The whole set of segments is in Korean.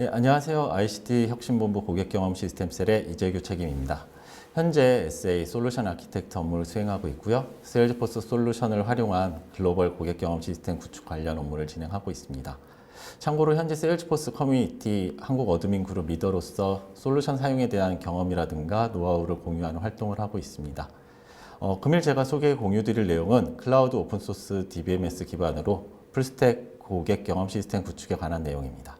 네, 안녕하세요. ICT 혁신본부 고객경험 시스템셀의 이재규 책임입니다. 현재 SA 솔루션 아키텍트 업무를 수행하고 있고요. 세일즈포스 솔루션을 활용한 글로벌 고객경험 시스템 구축 관련 업무를 진행하고 있습니다. 참고로 현재 세일즈포스 커뮤니티 한국 어드민 그룹 리더로서 솔루션 사용에 대한 경험이라든가 노하우를 공유하는 활동을 하고 있습니다. 어, 금일 제가 소개 공유 드릴 내용은 클라우드 오픈소스 DBMS 기반으로 풀스택 고객 경험 시스템 구축에 관한 내용입니다.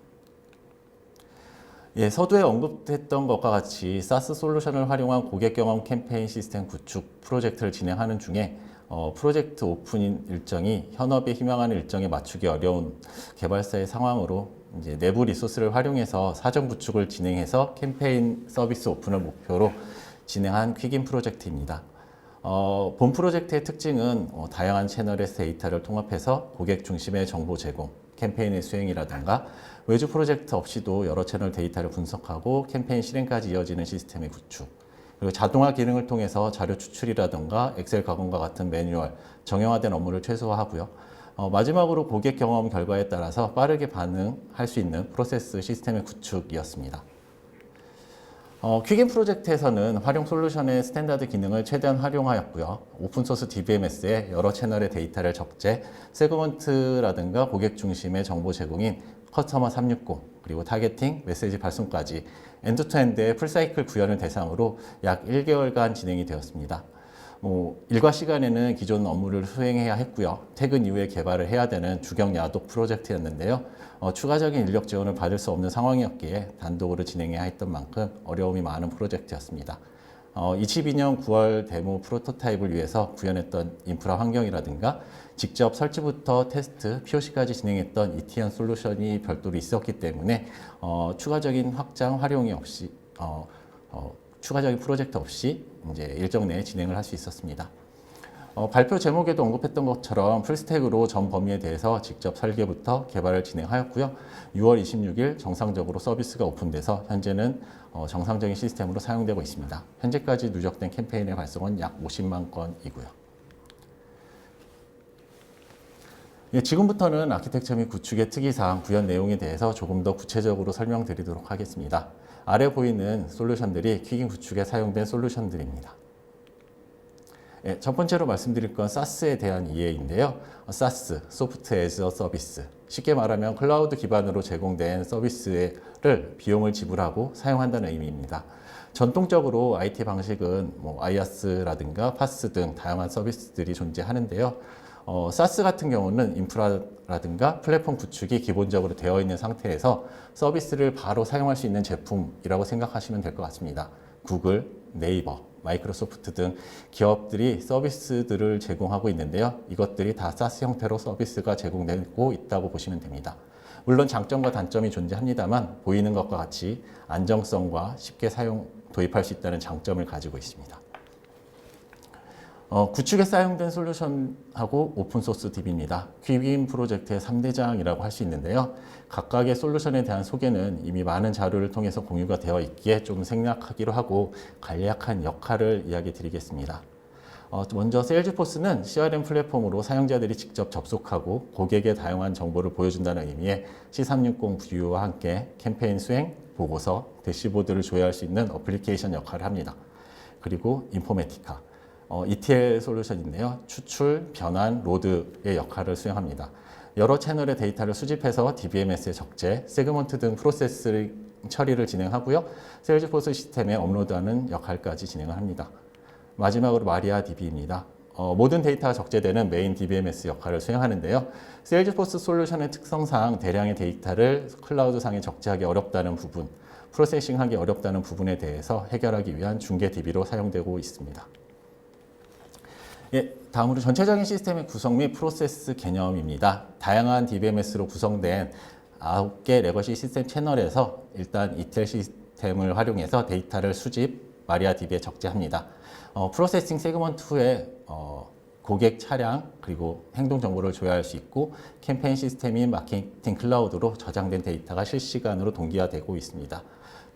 예, 서두에 언급했던 것과 같이 SaaS 솔루션을 활용한 고객 경험 캠페인 시스템 구축 프로젝트를 진행하는 중에 어, 프로젝트 오픈인 일정이 현업에 희망하는 일정에 맞추기 어려운 개발사의 상황으로 이제 내부 리소스를 활용해서 사전 구축을 진행해서 캠페인 서비스 오픈을 목표로 진행한 퀵인 프로젝트입니다. 어, 본 프로젝트의 특징은 어, 다양한 채널의 데이터를 통합해서 고객 중심의 정보 제공, 캠페인의 수행이라든가 외주 프로젝트 없이도 여러 채널 데이터를 분석하고 캠페인 실행까지 이어지는 시스템의 구축, 그리고 자동화 기능을 통해서 자료 추출이라든가 엑셀 가공과 같은 매뉴얼, 정형화된 업무를 최소화하고요. 어, 마지막으로 고객 경험 결과에 따라서 빠르게 반응할 수 있는 프로세스 시스템의 구축이었습니다. 어, 퀵인 프로젝트에서는 활용 솔루션의 스탠다드 기능을 최대한 활용하였고요. 오픈소스 DBMS에 여러 채널의 데이터를 적재, 세그먼트라든가 고객 중심의 정보 제공인 커스터머 360, 그리고 타겟팅, 메시지 발송까지 엔드투엔드의 풀사이클 구현을 대상으로 약 1개월간 진행이 되었습니다. 뭐 일과 시간에는 기존 업무를 수행해야 했고요. 퇴근 이후에 개발을 해야 되는 주경 야독 프로젝트였는데요. 어, 추가적인 인력 지원을 받을 수 없는 상황이었기에 단독으로 진행해야 했던 만큼 어려움이 많은 프로젝트였습니다. 어, 22년 9월 데모 프로토타입을 위해서 구현했던 인프라 환경이라든가 직접 설치부터 테스트, POC까지 진행했던 ETN 솔루션이 별도로 있었기 때문에 어, 추가적인 확장 활용이 없이 어, 어, 추가적인 프로젝트 없이 이제 일정 내에 진행을 할 수 있었습니다. 어, 발표 제목에도 언급했던 것처럼 풀스택으로 전 범위에 대해서 직접 설계부터 개발을 진행하였고요. 6월 26일 정상적으로 서비스가 오픈돼서 현재는 어, 정상적인 시스템으로 사용되고 있습니다. 현재까지 누적된 캠페인의 발송은 약 50만 건이고요. 예, 지금부터는 아키텍처 및 구축의 특이사항, 구현 내용에 대해서 조금 더 구체적으로 설명드리도록 하겠습니다. 아래 보이는 솔루션들이 퀵인 구축에 사용된 솔루션들입니다. 예, 첫 번째로 말씀드릴 건 SaaS에 대한 이해인데요. Soft as a Service. 쉽게 말하면 클라우드 기반으로 제공된 서비스를 비용을 지불하고 사용한다는 의미입니다. 전통적으로 IT 방식은 뭐 IaaS라든가 PaaS 등 다양한 서비스들이 존재하는데요. 어, SaaS 같은 경우는 인프라라든가 플랫폼 구축이 기본적으로 되어 있는 상태에서 서비스를 바로 사용할 수 있는 제품이라고 생각하시면 될 것 같습니다. 구글, 네이버, 마이크로소프트 등 기업들이 서비스들을 제공하고 있는데요. 이것들이 다 SaaS 형태로 서비스가 제공되고 있다고 보시면 됩니다. 물론 장점과 단점이 존재합니다만 보이는 것과 같이 안정성과 쉽게 사용, 도입할 수 있다는 장점을 가지고 있습니다. 어, 구축에 사용된 솔루션하고 오픈소스 DB입니다. 퀵인 프로젝트의 3대장이라고 할 수 있는데요. 각각의 솔루션에 대한 소개는 이미 많은 자료를 통해서 공유가 되어 있기에 좀 생략하기로 하고 간략한 역할을 이야기 드리겠습니다. 어, 먼저 세일즈포스는 CRM 플랫폼으로 사용자들이 직접 접속하고 고객의 다양한 정보를 보여준다는 의미의 C360 뷰와 함께 캠페인 수행, 보고서, 대시보드를 조회할 수 있는 어플리케이션 역할을 합니다. 그리고 인포메티카, 어, ETL 솔루션인데요. 추출, 변환, 로드의 역할을 수행합니다. 여러 채널의 데이터를 수집해서 DBMS에 적재, 세그먼트 등 프로세스 처리를 진행하고요. 세일즈포스 시스템에 업로드하는 역할까지 진행을 합니다. 마지막으로 마리아 DB입니다. 어, 모든 데이터가 적재되는 메인 DBMS 역할을 수행하는데요. 세일즈포스 솔루션의 특성상 대량의 데이터를 클라우드 상에 적재하기 어렵다는 부분, 프로세싱하기 어렵다는 부분에 대해서 해결하기 위한 중개 DB로 사용되고 있습니다. 예, 다음으로 전체적인 시스템의 구성 및 프로세스 개념입니다. 다양한 DBMS로 구성된 9개 레거시 시스템 채널에서 일단 ETL 시스템을 활용해서 데이터를 수집, 마리아 DB에 적재합니다. 어, 프로세싱 세그먼트 후에 어, 고객 차량 그리고 행동 정보를 조회할 수 있고 캠페인 시스템인 마케팅 클라우드로 저장된 데이터가 실시간으로 동기화되고 있습니다.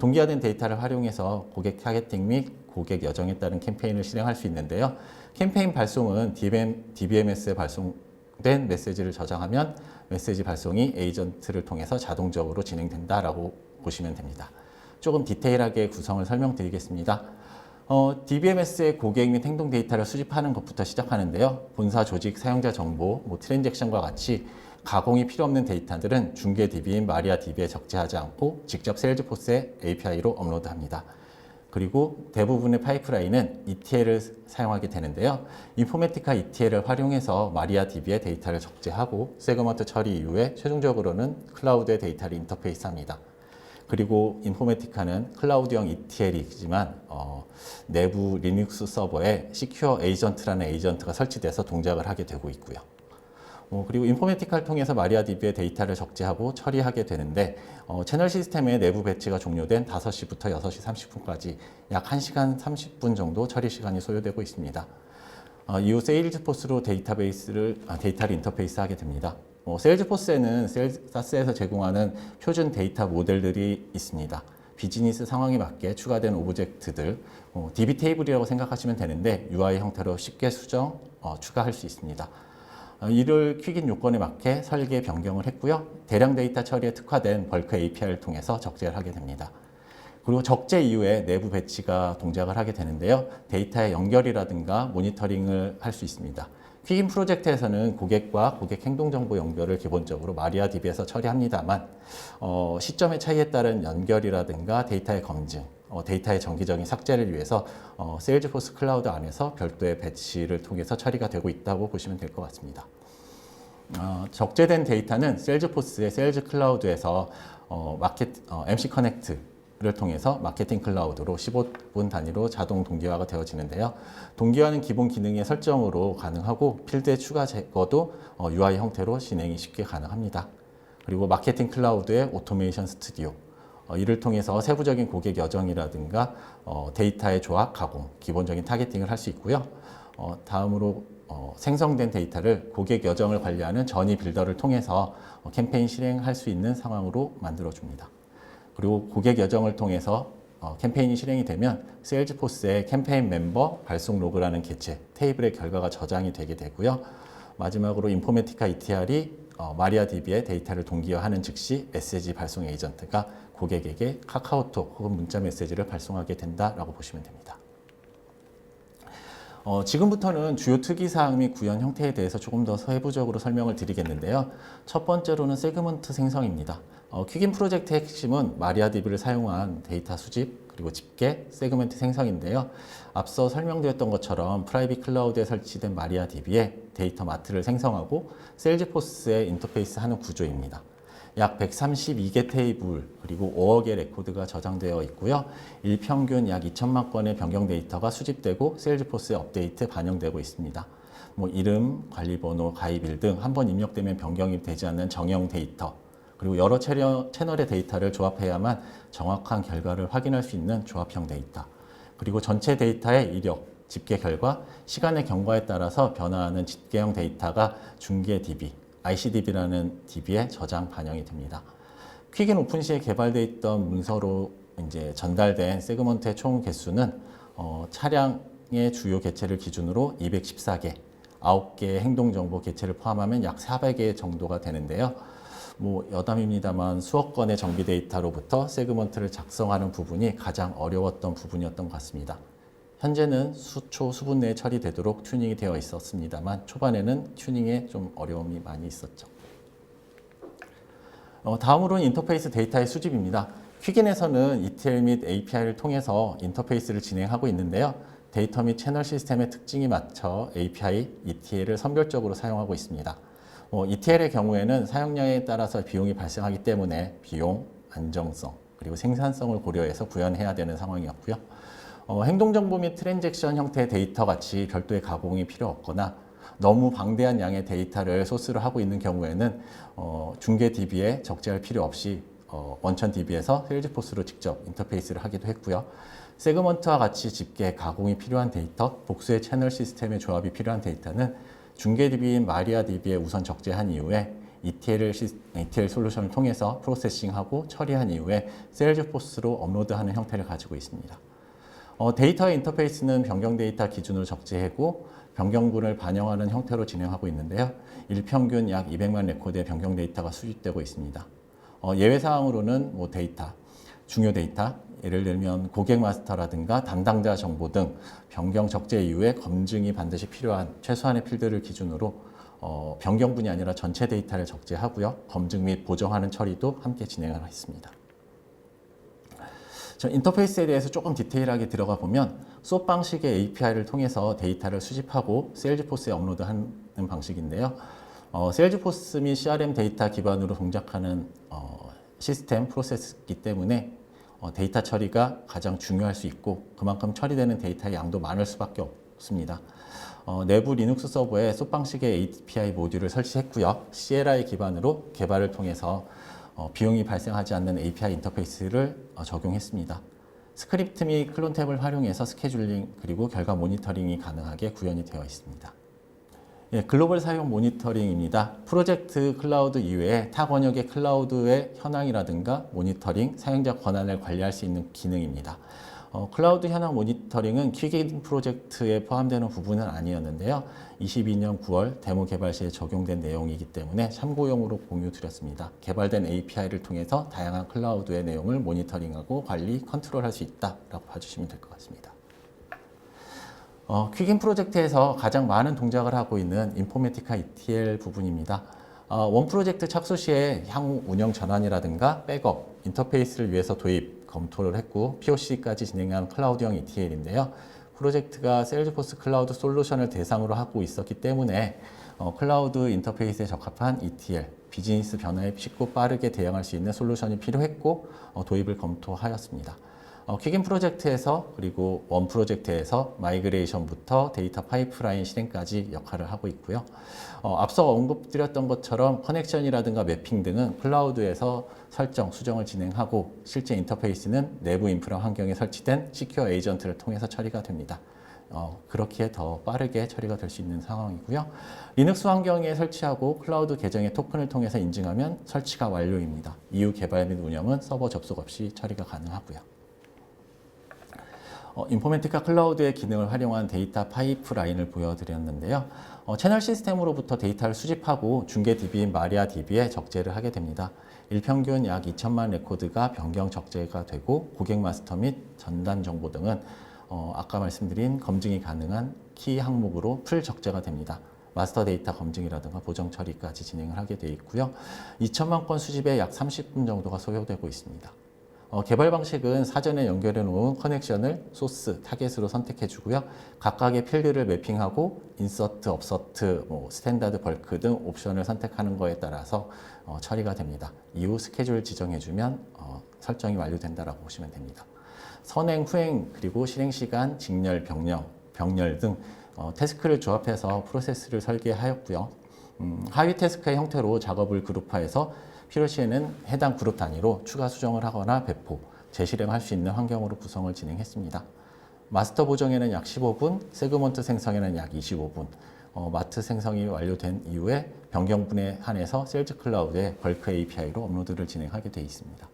동기화된 데이터를 활용해서 고객 타겟팅 및 고객 여정에 따른 캠페인을 실행할 수 있는데요. 캠페인 발송은 DBM, DBMS에 발송된 메시지를 저장하면 메시지 발송이 에이전트를 통해서 자동적으로 진행된다라고 보시면 됩니다. 조금 디테일하게 구성을 설명드리겠습니다. 어, DBMS의 고객 및 행동 데이터를 수집하는 것부터 시작하는데요. 본사 조직 사용자 정보, 뭐 트랜잭션과 같이 가공이 필요 없는 데이터들은 중개 DB인 마리아 DB에 적재하지 않고 직접 세일즈포스의 API로 업로드합니다. 그리고 대부분의 파이프라인은 ETL을 사용하게 되는데요. 인포메티카 ETL을 활용해서 마리아 DB의 데이터를 적재하고 세그먼트 처리 이후에 최종적으로는 클라우드의 데이터를 인터페이스합니다. 그리고 인포메티카는 클라우드형 ETL이지만 어, 내부 리눅스 서버에 시큐어 에이전트라는 에이전트가 설치돼서 동작을 하게 되고 있고요. 어, 그리고 인포메티카를 통해서 마리아DB의 데이터를 적재하고 처리하게 되는데 어, 채널 시스템의 내부 배치가 종료된 5시부터 6시 30분까지 약 1시간 30분 정도 처리 시간이 소요되고 있습니다. 어, 이후 세일즈포스로 데이터베이스를 아, 데이터를 인터페이스하게 됩니다. 어, 세일즈포스에는 세일사스에서 제공하는 표준 데이터 모델들이 있습니다. 비즈니스 상황에 맞게 추가된 오브젝트들, 어, DB 테이블이라고 생각하시면 되는데 UI 형태로 쉽게 수정, 어, 추가할 수 있습니다. 어, 이를 퀵인 요건에 맞게 설계 변경을 했고요. 대량 데이터 처리에 특화된 벌크 API를 통해서 적재를 하게 됩니다. 그리고 적재 이후에 내부 배치가 동작을 하게 되는데요. 데이터의 연결이라든가 모니터링을 할 수 있습니다. 퀵인 프로젝트에서는 고객과 고객 행동 정보 연결을 기본적으로 마리아DB에서 처리합니다만 어, 시점의 차이에 따른 연결이라든가 데이터의 검증, 어, 데이터의 정기적인 삭제를 위해서 어, 세일즈포스 클라우드 안에서 별도의 배치를 통해서 처리가 되고 있다고 보시면 될 것 같습니다. 어, 적재된 데이터는 세일즈포스의 세일즈 클라우드에서 어, 마켓 어, MC 커넥트 를 통해서 마케팅 클라우드로 15분 단위로 자동 동기화가 되어지는데요. 동기화는 기본 기능의 설정으로 가능하고 필드의 추가 제거도 어, UI 형태로 진행이 쉽게 가능합니다. 그리고 마케팅 클라우드의 오토메이션 스튜디오 어, 이를 통해서 세부적인 고객 여정이라든가 어, 데이터의 조합, 가공, 기본적인 타겟팅을 할 수 있고요. 어, 다음으로 어, 생성된 데이터를 고객 여정을 관리하는 전이 빌더를 통해서 어, 캠페인 실행할 수 있는 상황으로 만들어줍니다. 그리고 고객 여정을 통해서 어, 캠페인이 실행이 되면 세일즈포스의 캠페인 멤버 발송 로그라는 개체 테이블의 결과가 저장이 되게 되고요. 마지막으로 인포메티카 ETR이 어, 마리아DB의 데이터를 동기화하는 즉시 메시지 발송 에이전트가 고객에게 카카오톡 혹은 문자 메시지를 발송하게 된다라고 보시면 됩니다. 어, 지금부터는 주요 특이사항 및 구현 형태에 대해서 조금 더 세부적으로 설명을 드리겠는데요. 첫 번째로는 세그먼트 생성입니다. 어, 퀵인 프로젝트의 핵심은 마리아DB를 사용한 데이터 수집, 그리고 집계, 세그먼트 생성인데요. 앞서 설명드렸던 것처럼 프라이빗 클라우드에 설치된 마리아DB에 데이터 마트를 생성하고 세일즈포스에 인터페이스 하는 구조입니다. 약 132개 테이블 그리고 5억의 레코드가 저장되어 있고요. 일평균 약 2천만 건의 변경 데이터가 수집되고 세일즈포스에 업데이트 반영되고 있습니다. 뭐 이름, 관리번호, 가입일 등 한 번 입력되면 변경이 되지 않는 정형 데이터 그리고 여러 채널, 채널의 데이터를 조합해야만 정확한 결과를 확인할 수 있는 조합형 데이터 그리고 전체 데이터의 이력, 집계 결과, 시간의 경과에 따라서 변화하는 집계형 데이터가 중계 DB, ICDB라는 DB에 저장 반영이 됩니다. 퀵인 오픈 시에 개발되어 있던 문서로 이제 전달된 세그먼트의 총 개수는 어, 차량의 주요 개체를 기준으로 214개, 9개의 행동 정보 개체를 포함하면 약 400개 정도가 되는데요. 뭐 여담입니다만 수억 건의 정비 데이터로부터 세그먼트를 작성하는 부분이 가장 어려웠던 부분이었던 것 같습니다. 현재는 수초, 수분 내에 처리되도록 튜닝이 되어 있었습니다만 초반에는 튜닝에 좀 어려움이 많이 있었죠. 어, 다음으로는 인터페이스 데이터의 수집입니다. 퀵인에서는 ETL 및 API를 통해서 인터페이스를 진행하고 있는데요. 데이터 및 채널 시스템의 특징에 맞춰 API, ETL을 선별적으로 사용하고 있습니다. 어, ETL의 경우에는 사용량에 따라서 비용이 발생하기 때문에 비용, 안정성, 그리고 생산성을 고려해서 구현해야 되는 상황이었고요. 어, 행동정보 및 트랜잭션 형태의 데이터 같이 별도의 가공이 필요 없거나 너무 방대한 양의 데이터를 소스로 하고 있는 경우에는 어, 중계 DB에 적재할 필요 없이 어, 원천 DB에서 세일즈포스로 직접 인터페이스를 하기도 했고요. 세그먼트와 같이 집계, 가공이 필요한 데이터, 복수의 채널 시스템의 조합이 필요한 데이터는 중계 DB인 마리아 DB에 우선 적재한 이후에 ETL, 시, ETL 솔루션을 통해서 프로세싱하고 처리한 이후에 세일즈포스로 업로드하는 형태를 가지고 있습니다. 어, 데이터의 인터페이스는 변경 데이터 기준으로 적재하고 변경분을 반영하는 형태로 진행하고 있는데요. 일평균 약 200만 레코드의 변경 데이터가 수집되고 있습니다. 어, 예외 사항으로는 뭐 데이터, 중요 데이터, 예를 들면 고객 마스터라든가 담당자 정보 등 변경 적재 이후에 검증이 반드시 필요한 최소한의 필드를 기준으로 어, 변경분이 아니라 전체 데이터를 적재하고요. 검증 및 보정하는 처리도 함께 진행을 했습니다. 저 인터페이스에 대해서 조금 디테일하게 들어가 보면 수업 방식의 API를 통해서 데이터를 수집하고 세일즈포스에 업로드하는 방식인데요. 어, 세일즈포스 및 CRM 데이터 기반으로 동작하는 어, 시스템 프로세스이기 때문에 어, 데이터 처리가 가장 중요할 수 있고 그만큼 처리되는 데이터의 양도 많을 수밖에 없습니다. 어, 내부 리눅스 서버에 수업 방식의 API 모듈을 설치했고요. CLI 기반으로 개발을 통해서 어, 비용이 발생하지 않는 API 인터페이스를 어, 적용했습니다. 스크립트 및 클론 탭을 활용해서 스케줄링 그리고 결과 모니터링이 가능하게 구현이 되어 있습니다. 예, 글로벌 사용 모니터링입니다. 프로젝트 클라우드 이외에 타 번역의 클라우드의 현황이라든가 모니터링, 사용자 권한을 관리할 수 있는 기능입니다. 어, 클라우드 현황 모니터링은 퀵인 프로젝트에 포함되는 부분은 아니었는데요. 22년 9월 데모 개발 시에 적용된 내용이기 때문에 참고용으로 공유 드렸습니다. 개발된 API를 통해서 다양한 클라우드의 내용을 모니터링하고 관리, 컨트롤할 수 있다라고 봐주시면 될 것 같습니다. 어, 퀵인 프로젝트에서 가장 많은 동작을 하고 있는 인포메티카 ETL 부분입니다. 어, 원 프로젝트 착수 시에 향후 운영 전환이라든가 백업, 인터페이스를 위해서 도입, 검토를 했고 POC까지 진행한 클라우드형 ETL인데요. 프로젝트가 세일즈포스 클라우드 솔루션을 대상으로 하고 있었기 때문에 어, 클라우드 인터페이스에 적합한 ETL, 비즈니스 변화에 쉽고 빠르게 대응할 수 있는 솔루션이 필요했고 어, 도입을 검토하였습니다. 어, 퀵인 프로젝트에서 그리고 원 프로젝트에서 마이그레이션부터 데이터 파이프라인 실행까지 역할을 하고 있고요. 어, 앞서 언급드렸던 것처럼 커넥션이라든가 매핑 등은 클라우드에서 설정, 수정을 진행하고 실제 인터페이스는 내부 인프라 환경에 설치된 시큐어 에이전트를 통해서 처리가 됩니다. 어, 그렇기에 더 빠르게 처리가 될 수 있는 상황이고요. 리눅스 환경에 설치하고 클라우드 계정의 토큰을 통해서 인증하면 설치가 완료입니다. 이후 개발 및 운영은 서버 접속 없이 처리가 가능하고요. 어, 인포메티카 클라우드의 기능을 활용한 데이터 파이프라인을 보여드렸는데요. 어, 채널 시스템으로부터 데이터를 수집하고 중계 DB인 마리아 DB에 적재를 하게 됩니다. 일평균 약 2천만 레코드가 변경 적재가 되고 고객 마스터 및 전단 정보 등은 어, 아까 말씀드린 검증이 가능한 키 항목으로 풀 적재가 됩니다. 마스터 데이터 검증이라든가 보정 처리까지 진행을 하게 되어 있고요. 2천만 건 수집에 약 30분 정도가 소요되고 있습니다. 어, 개발 방식은 사전에 연결해 놓은 커넥션을 소스, 타겟으로 선택해 주고요. 각각의 필드를 매핑하고 인서트, 업서트, 뭐 스탠다드, 벌크 등 옵션을 선택하는 거에 따라서 어, 처리가 됩니다. 이후 스케줄 지정해 주면 어, 설정이 완료된다라고 보시면 됩니다. 선행, 후행, 그리고 실행 시간, 직렬, 병렬, 병렬 등 어, 태스크를 조합해서 프로세스를 설계하였고요. 음, 하위 태스크의 형태로 작업을 그룹화해서 필요 시에는 해당 그룹 단위로 추가 수정을 하거나 배포, 재실행할 수 있는 환경으로 구성을 진행했습니다. 마스터 보정에는 약 15분, 세그먼트 생성에는 약 25분, 어, 마트 생성이 완료된 이후에 변경분에 한해서 세일즈 클라우드에 벌크 API로 업로드를 진행하게 되어 있습니다.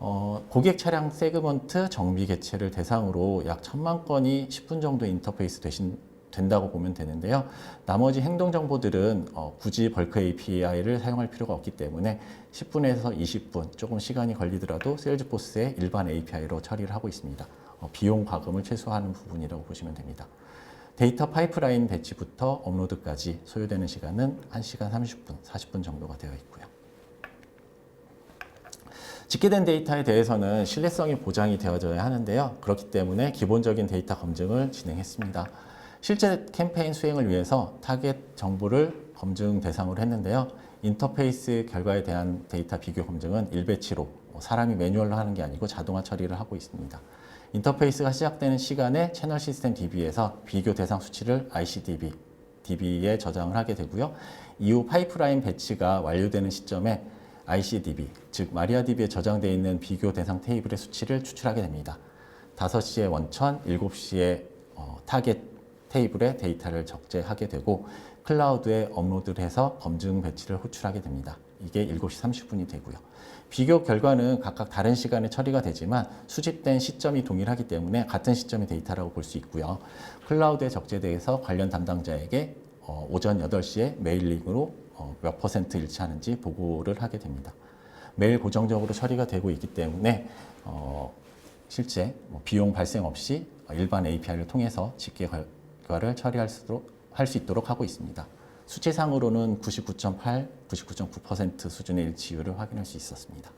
어, 고객 차량 세그먼트 정비 개체를 대상으로 약 천만 건이 10분 정도 인터페이스 되신, 된다고 보면 되는데요. 나머지 행동 정보들은 어, 굳이 벌크 API를 사용할 필요가 없기 때문에 10분에서 20분 조금 시간이 걸리더라도 세일즈포스의 일반 API로 처리를 하고 있습니다. 어, 비용 과금을 최소화하는 부분이라고 보시면 됩니다. 데이터 파이프라인 배치부터 업로드까지 소요되는 시간은 1시간 30분, 40분 정도가 되어 있고요. 집계된 데이터에 대해서는 신뢰성이 보장이 되어져야 하는데요. 그렇기 때문에 기본적인 데이터 검증을 진행했습니다. 실제 캠페인 수행을 위해서 타겟 정보를 검증 대상으로 했는데요. 인터페이스 결과에 대한 데이터 비교 검증은 일배치로 사람이 매뉴얼로 하는 게 아니고 자동화 처리를 하고 있습니다. 인터페이스가 시작되는 시간에 채널 시스템 DB에서 비교 대상 수치를 ICDB, DB에 저장을 하게 되고요. 이후 파이프라인 배치가 완료되는 시점에 ICDB, 즉 마리아DB에 저장되어 있는 비교 대상 테이블의 수치를 추출하게 됩니다. 5시에 원천, 7시에 어, 타겟 테이블에 데이터를 적재하게 되고 클라우드에 업로드를 해서 검증 배치를 호출하게 됩니다. 이게 7시 30분이 되고요. 비교 결과는 각각 다른 시간에 처리가 되지만 수집된 시점이 동일하기 때문에 같은 시점의 데이터라고 볼 수 있고요. 클라우드에 적재돼서 관련 담당자에게 어, 오전 8시에 메일링으로 어, 몇 퍼센트 일치하는지 보고를 하게 됩니다. 매일 고정적으로 처리가 되고 있기 때문에 어, 실제 뭐 비용 발생 없이 일반 API를 통해서 집계 결과를 처리할 수, 할 수 있도록 하고 있습니다. 수치상으로는 99.8, 99.9% 수준의 일치율을 확인할 수 있었습니다.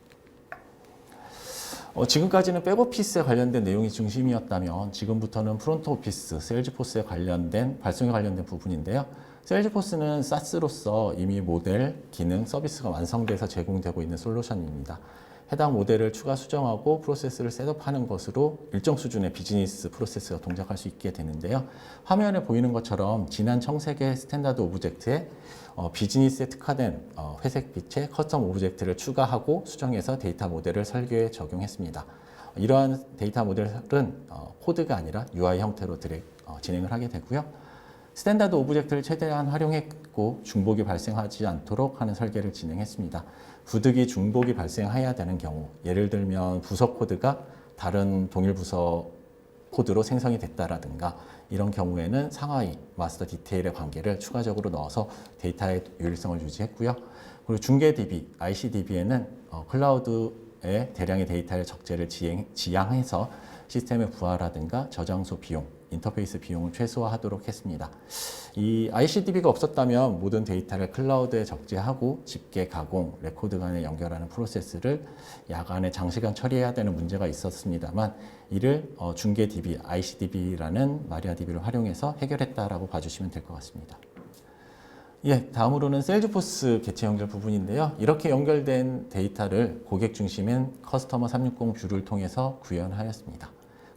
어, 지금까지는 백오피스에 관련된 내용이 중심이었다면 지금부터는 프론트 오피스, 세일즈포스에 관련된 발송에 관련된 부분인데요. 세일즈포스는 사스로서 이미 모델, 기능, 서비스가 완성돼서 제공되고 있는 솔루션입니다. 해당 모델을 추가 수정하고 프로세스를 셋업하는 것으로 일정 수준의 비즈니스 프로세스가 동작할 수 있게 되는데요. 화면에 보이는 것처럼 지난 청색의 스탠다드 오브젝트에 어, 비즈니스에 특화된 어, 회색 빛의 커스텀 오브젝트를 추가하고 수정해서 데이터 모델을 설계에 적용했습니다. 이러한 데이터 모델은 어, 코드가 아니라 UI 형태로 드래, 어, 진행을 하게 되고요. 스탠다드 오브젝트를 최대한 활용했고 중복이 발생하지 않도록 하는 설계를 진행했습니다. 부득이 중복이 발생해야 되는 경우, 예를 들면 부서 코드가 다른 동일 부서 코드로 생성이 됐다라든가 이런 경우에는 상하이 마스터 디테일의 관계를 추가적으로 넣어서 데이터의 유일성을 유지했고요. 그리고 중계 DB, ICDB에는 어, 클라우드에 대량의 데이터의 적재를 지향해서 시스템의 부하라든가 저장소 비용, 인터페이스 비용을 최소화하도록 했습니다. 이 ICDB가 없었다면 모든 데이터를 클라우드에 적재하고 집계, 가공, 레코드 간에 연결하는 프로세스를 야간에 장시간 처리해야 되는 문제가 있었습니다만 이를 어, 중계 DB, ICDB라는 마리아 DB를 활용해서 해결했다라고 봐주시면 될 것 같습니다. 예, 다음으로는 세일즈포스 개체 연결 부분인데요. 이렇게 연결된 데이터를 고객 중심인 커스터머 360 뷰를 통해서 구현하였습니다.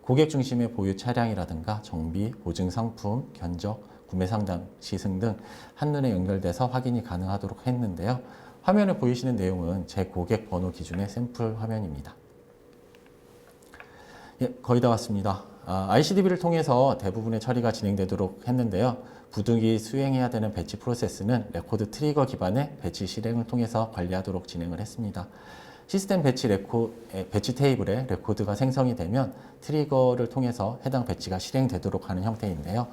고객 중심의 보유 차량이라든가 정비, 보증 상품, 견적, 구매 상담, 시승 등 한눈에 연결돼서 확인이 가능하도록 했는데요. 화면에 보이시는 내용은 제 고객 번호 기준의 샘플 화면입니다. 예, 거의 다 왔습니다. 아, ICDB를 통해서 대부분의 처리가 진행되도록 했는데요. 부득이 수행해야 되는 배치 프로세스는 레코드 트리거 기반의 배치 실행을 통해서 관리하도록 진행을 했습니다. 시스템 배치 레코, 배치 테이블에 레코드가 생성이 되면 트리거를 통해서 해당 배치가 실행되도록 하는 형태인데요.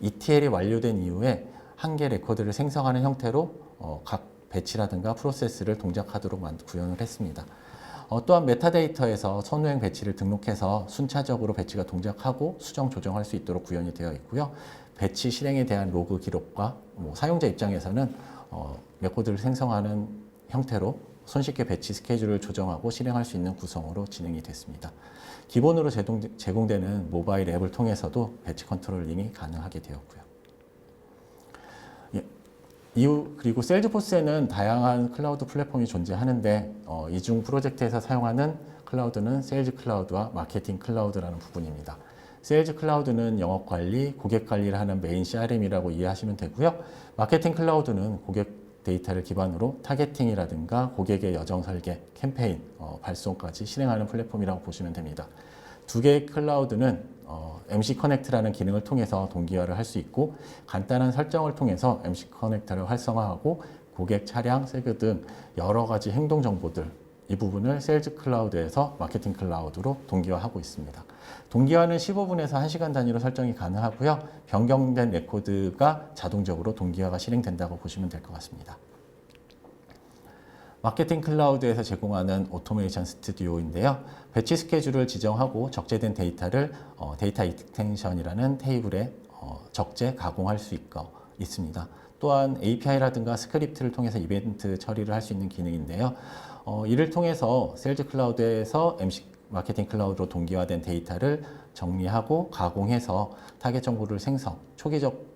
ETL이 완료된 이후에 한 개 레코드를 생성하는 형태로 어, 각 배치라든가 프로세스를 동작하도록 구현을 했습니다. 어, 또한 메타데이터에서 선우행 배치를 등록해서 순차적으로 배치가 동작하고 수정 조정할 수 있도록 구현이 되어 있고요. 배치 실행에 대한 로그 기록과 뭐 사용자 입장에서는 어, 레코드를 생성하는 형태로 손쉽게 배치 스케줄을 조정하고 실행할 수 있는 구성으로 진행이 됐습니다. 기본으로 제공되는 모바일 앱을 통해서도 배치 컨트롤링이 가능하게 되었고요. 예, 이후 그리고 셀즈포스에는 다양한 클라우드 플랫폼이 존재하는데 어, 이중 프로젝트에서 사용하는 클라우드는 세일즈 클라우드와 마케팅 클라우드라는 부분입니다. 세일즈 클라우드는 영업 관리, 고객 관리를 하는 메인 CRM이라고 이해하시면 되고요. 마케팅 클라우드는 고객 데이터를 기반으로 타겟팅이라든가 고객의 여정 설계, 캠페인, 어, 발송까지 실행하는 플랫폼이라고 보시면 됩니다. 두 개의 클라우드는 어, MC 커넥트라는 기능을 통해서 동기화를 할 수 있고 간단한 설정을 통해서 MC 커넥터를 활성화하고 고객 차량, 세그 등 여러 가지 행동 정보들 이 부분을 세일즈 클라우드에서 마케팅 클라우드로 동기화하고 있습니다. 동기화는 15분에서 1시간 단위로 설정이 가능하고요. 변경된 레코드가 자동적으로 동기화가 실행된다고 보시면 될 것 같습니다. 마케팅 클라우드에서 제공하는 오토메이션 스튜디오인데요. 배치 스케줄을 지정하고 적재된 데이터를 어, 데이터 익스텐션이라는 테이블에 어, 적재 가공할 수 있고, 있습니다. 또한 API라든가 스크립트를 통해서 이벤트 처리를 할 수 있는 기능인데요. 어, 이를 통해서 세일즈 클라우드에서 MC 마케팅 클라우드로 동기화된 데이터를 정리하고 가공해서 타겟 정보를 생성, 초기적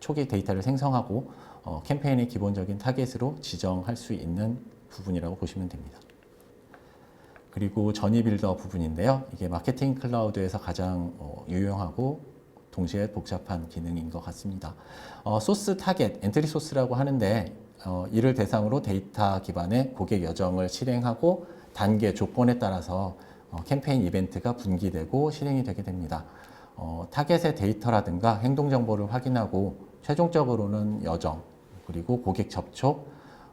초기 데이터를 생성하고 어, 캠페인의 기본적인 타겟으로 지정할 수 있는 부분이라고 보시면 됩니다. 그리고 전이 빌더 부분인데요. 이게 마케팅 클라우드에서 가장 어, 유용하고 동시에 복잡한 기능인 것 같습니다. 어, 소스 타겟, 엔트리 소스라고 하는데 어, 이를 대상으로 데이터 기반의 고객 여정을 실행하고 단계 조건에 따라서 어, 캠페인 이벤트가 분기되고 실행이 되게 됩니다. 어, 타겟의 데이터라든가 행동 정보를 확인하고 최종적으로는 여정 그리고 고객 접촉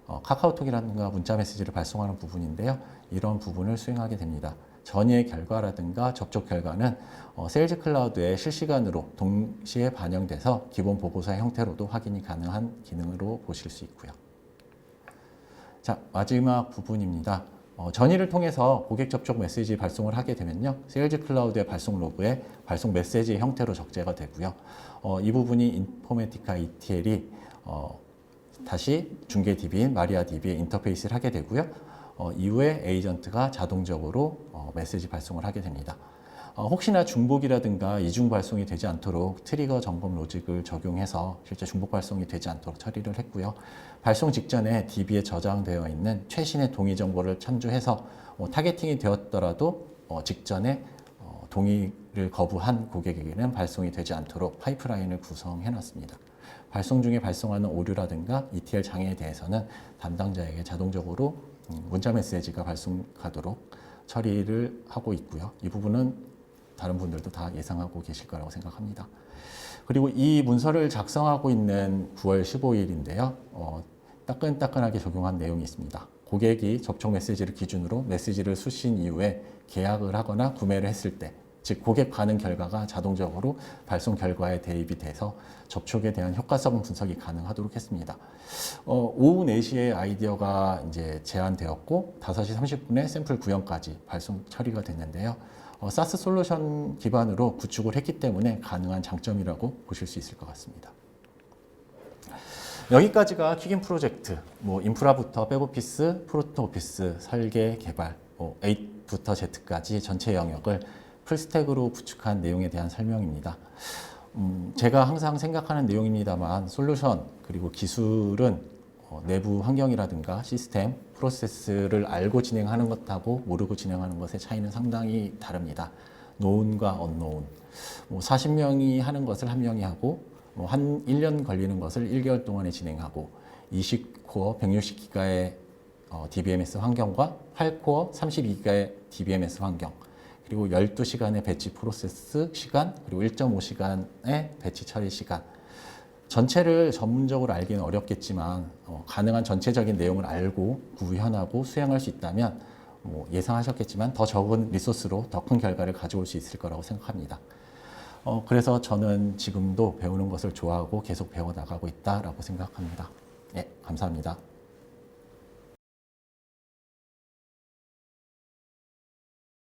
어, 카카오톡이라든가 문자 메시지를 발송하는 부분인데요. 이런 부분을 수행하게 됩니다. 전이의 결과라든가 접촉 결과는 어, 세일즈 클라우드에 실시간으로 동시에 반영돼서 기본 보고서의 형태로도 확인이 가능한 기능으로 보실 수 있고요. 자, 마지막 부분입니다. 어, 전이를 통해서 고객 접촉 메시지 발송을 하게 되면요. 세일즈 클라우드의 발송 로그에 발송 메시지 형태로 적재가 되고요. 어, 이 부분이 인포메티카 ETL이 어, 다시 중계 DB인 마리아 DB에 인터페이스를 하게 되고요. 어, 이후에 에이전트가 자동적으로 어, 메시지 발송을 하게 됩니다. 어, 혹시나 중복이라든가 이중 발송이 되지 않도록 트리거 점검 로직을 적용해서 실제 중복 발송이 되지 않도록 처리를 했고요. 발송 직전에 DB에 저장되어 있는 최신의 동의 정보를 참조해서 어, 타겟팅이 되었더라도 어, 직전에 어, 동의를 거부한 고객에게는 발송이 되지 않도록 파이프라인을 구성해 놨습니다. 발송 중에 발송하는 오류라든가 ETL 장애에 대해서는 담당자에게 자동적으로 음, 문자 메시지가 발송하도록 처리를 하고 있고요. 이 부분은 다른 분들도 다 예상하고 계실 거라고 생각합니다. 그리고 이 문서를 작성하고 있는 9월 15일인데요. 어, 따끈따끈하게 적용한 내용이 있습니다. 고객이 접촉 메시지를 기준으로 메시지를 수신 이후에 계약을 하거나 구매를 했을 때, 즉 고객 반응 결과가 자동적으로 발송 결과에 대입이 돼서 접촉에 대한 효과성 분석이 가능하도록 했습니다. 어, 오후 4시에 아이디어가 이제 제안되었고 5시 30분에 샘플 구현까지 발송 처리가 됐는데요. 어, 사스 솔루션 기반으로 구축을 했기 때문에 가능한 장점이라고 보실 수 있을 것 같습니다. 여기까지가 킥인 프로젝트, 뭐 인프라부터 백오피스, 프로토 오피스, 설계, 개발, 뭐 A부터 Z까지 전체 영역을 풀스택으로 구축한 내용에 대한 설명입니다. 음, 제가 항상 생각하는 내용입니다만 솔루션 그리고 기술은 어, 내부 환경이라든가 시스템, 프로세스를 알고 진행하는 것하고 모르고 진행하는 것의 차이는 상당히 다릅니다. 노운과 언노운. 뭐 40명이 하는 것을 한 명이 하고 뭐 한 1년 걸리는 것을 1개월 동안에 진행하고 20코어 160기가의 어, DBMS 환경과 8코어 32기가의 DBMS 환경 그리고 12시간의 배치 프로세스 시간 그리고 1.5시간의 배치 처리 시간 전체를 전문적으로 알기는 어렵겠지만 어, 가능한 전체적인 내용을 알고 구현하고 수행할 수 있다면 뭐 예상하셨겠지만 더 적은 리소스로 더 큰 결과를 가져올 수 있을 거라고 생각합니다. 어, 그래서 저는 지금도 배우는 것을 좋아하고 계속 배워나가고 있다라고 생각합니다. 예, 감사합니다.